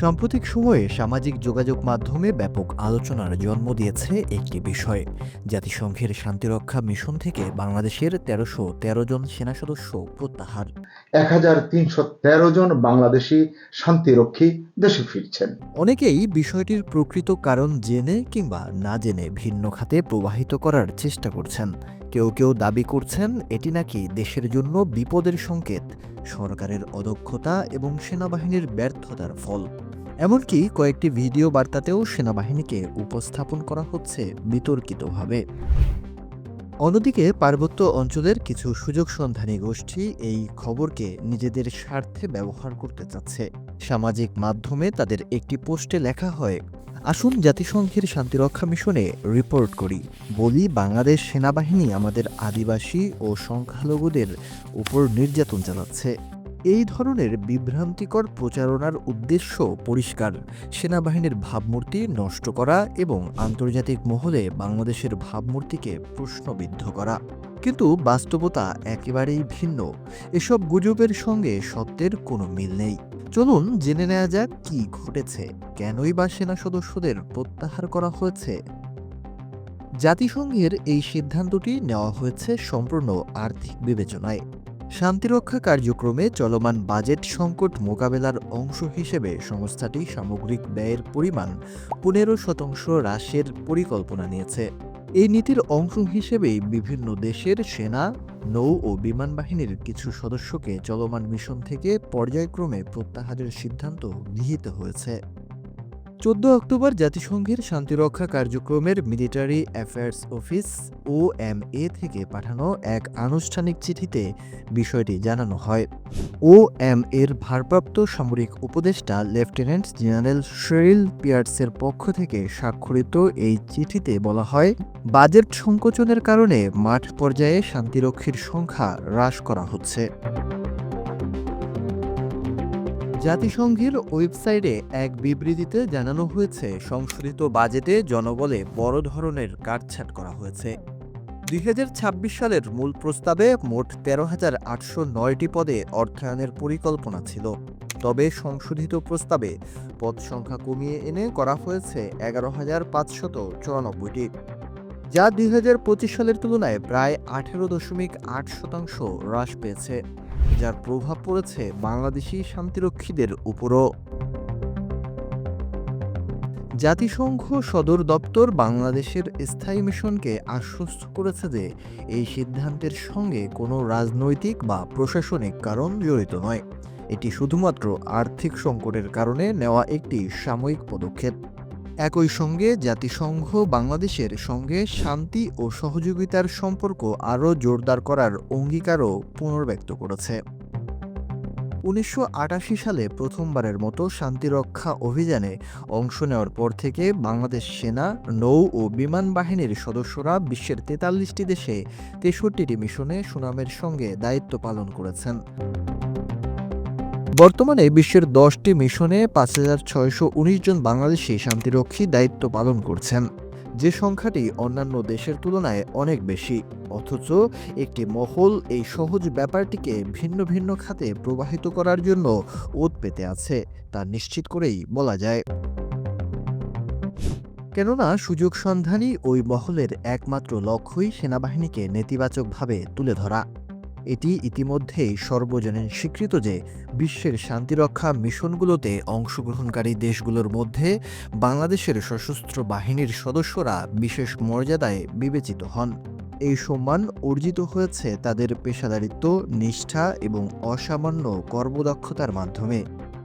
সাম্প্রতিক সময়ে সামাজিক যোগাযোগ মাধ্যমে ব্যাপক আলোচনার জন্ম দিয়েছে একটি বিষয়। জাতিসংঘের শান্তিরক্ষা মিশন থেকে বাংলাদেশের তেরোশো তেরো জন সেনা সদস্য প্রত্যাহার। এক হাজার তিনশো তেরো জন বাংলাদেশি শান্তিরক্ষী দেশে ফিরছেন। অনেকেই বিষয়টির প্রকৃত কারণ জেনে কিংবা না জেনে ভিন্ন খাতে প্রবাহিত করার চেষ্টা করছেন। কেউ কেউ দাবি করছেন এটি নাকি দেশের জন্য বিপদের সংকেত, সরকারের অদক্ষতা এবং সেনাবাহিনীর ব্যর্থতার ফল। এমনকি কয়েকটি ভিডিও বার্তাতেও সেনাবাহিনীকে উপস্থাপন করা হচ্ছে বিতর্কিতভাবে। অন্যদিকে পার্বত্য অঞ্চলের কিছু সুযোগ সন্ধানী গোষ্ঠী এই খবরকে নিজেদের স্বার্থে ব্যবহার করতে চাচ্ছে। সামাজিক মাধ্যমে তাদের একটি পোস্টে লেখা হয় আসুন জাতিসংঘের শান্তিরক্ষা মিশনে রিপোর্ট করি। বলি, বাংলাদেশ সেনাবাহিনী আমাদের আদিবাসী ও সংখ্যালঘুদের উপর নির্যাতন চালাচ্ছে। এই ধরনের বিভ্রান্তিকর প্রচারণার উদ্দেশ্য পরিষ্কার। সেনাবাহিনীর ভাবমূর্তি নষ্ট করা এবং আন্তর্জাতিক মহলে বাংলাদেশের ভাবমূর্তিকে প্রশ্নবিদ্ধ করা। কিন্তু বাস্তবতা একেবারেই ভিন্ন। এসব গুজবের সঙ্গে সত্যের কোনো মিল নেই। চলুন জেনে নেওয়া যাক কি ঘটেছে। কেনই বা সেনা সদস্যদের প্রত্যাহার করা হয়েছে? জাতিসংঘের এই সিদ্ধান্তটি নেওয়া হয়েছে সম্পূর্ণ আর্থিক বিবেচনায়। শান্তিরক্ষা কার্যক্রমে চলমান বাজেট সংকট মোকাবেলার অংশ হিসেবে সংস্থাটি সামগ্রিক ব্যয়ের পরিমাণ পনেরো শতাংশ হ্রাসের পরিকল্পনা নিয়েছে। এই নীতির অংশ হিসেবেই বিভিন্ন দেশের সেনা, নৌ ও বিমান বাহিনীর কিছু সদস্যকে চলমান মিশন থেকে পর্যায়ক্রমে প্রত্যাহারের সিদ্ধান্ত গৃহীত হয়েছে। চোদ্দ অক্টোবর জাতিসংঘের শান্তিরক্ষা কার্যক্রমের military affairs office O M A থেকে পাঠানো এক আনুষ্ঠানিক চিঠিতে বিষয়টি জানানো হয়। ও এম এর ভারপ্রাপ্ত সামরিক উপদেষ্টা লেফটেন্যান্ট জেনারেল শেরিল পিয়ার্সের পক্ষ থেকে স্বাক্ষরিত এই চিঠিতে বলা হয়, বাজেট সংকোচনের কারণে মাঠ পর্যায়ে শান্তিরক্ষীর সংখ্যা হ্রাস করা হচ্ছে। জাতিসংঘের ওয়েবসাইটে এক বিবৃতিতে জানানো হয়েছে, সংশোধিত বাজেটে জনবলে বড় ধরনের কাটছাট করা হয়েছে। দুই হাজার ছাব্বিশ সালের মূল প্রস্তাবে মোট তেরো হাজার আটশো নয়টি পদে অর্থায়নের পরিকল্পনা ছিল। তবে সংশোধিত প্রস্তাবে পদ সংখ্যা কমিয়ে এনে করা হয়েছে এগারো হাজার পাঁচশত চুরানব্বইটি। যা দুই হাজার পঁচিশ সালের তুলনায় প্রায় আঠেরো দশমিক আট শতাংশ হ্রাস পেয়েছে। যার প্রভাব পড়েছে বাংলাদেশি শান্তিরক্ষীদের উপরও। জাতিসংঘ সদর দপ্তর বাংলাদেশের স্থায়ী মিশনকে আশ্বস্ত করেছে যে এই সিদ্ধান্তের সঙ্গে কোনো রাজনৈতিক বা প্রশাসনিক কারণ জড়িত নয়। এটি শুধুমাত্র আর্থিক সংকটের কারণে নেওয়া একটি সাময়িক পদক্ষেপ। একই সঙ্গে জাতিসংঘ বাংলাদেশের সঙ্গে শান্তি ও সহযোগিতার সম্পর্ক আরও জোরদার করার অঙ্গীকারও পুনর্ব্যক্ত করেছে। উনিশশো আটাশি সালে প্রথমবারের মতো শান্তিরক্ষা অভিযানে অংশ নেওয়ার পর থেকে বাংলাদেশ সেনা, নৌ ও বিমান বাহিনীর সদস্যরা বিশ্বের তেতাল্লিশটি দেশে তেষট্টিটি মিশনে সুনামের সঙ্গে দায়িত্ব পালন করেছেন। বর্তমানে বিশ্বের দশটি মিশনে পাঁচ হাজার ছয়শো উনিশ জন বাংলাদেশি শান্তিরক্ষী দায়িত্ব পালন করছেন। যে সংখ্যাটি অন্যান্য দেশের তুলনায় অনেক বেশি। অথচ একটি মহল এই সহজ ব্যাপারটিকে ভিন্ন ভিন্ন খাতে প্রবাহিত করার জন্য ওত পেতে আছে, তা নিশ্চিত করেই বলা যায়। কেননা সুযোগ সন্ধানী ওই মহলের একমাত্র লক্ষ্যই সেনাবাহিনীকে নেতিবাচকভাবে তুলে ধরা। এটি ইতিমধ্যেই সর্বজনীন স্বীকৃত যে বিশ্বের শান্তিরক্ষা মিশনগুলোতে অংশগ্রহণকারী দেশগুলোর মধ্যে বাংলাদেশের সশস্ত্র বাহিনীর সদস্যরা বিশেষ মর্যাদায় বিবেচিত হন। এই সম্মান অর্জিত হয়েছে তাদের পেশাদারিত্ব, নিষ্ঠা এবং অসামান্য কর্মদক্ষতার মাধ্যমে,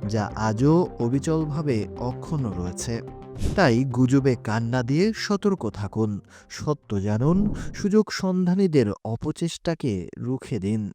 যা আজও অবিচলভাবে অক্ষুণ্ণ রয়েছে। তাই গুজবে কান্না দিয়ে সতর্ক থাকুন। সত্য জানুন সুযোগ সন্ধানীদের অপচেষ্টাকে রুখে দিন।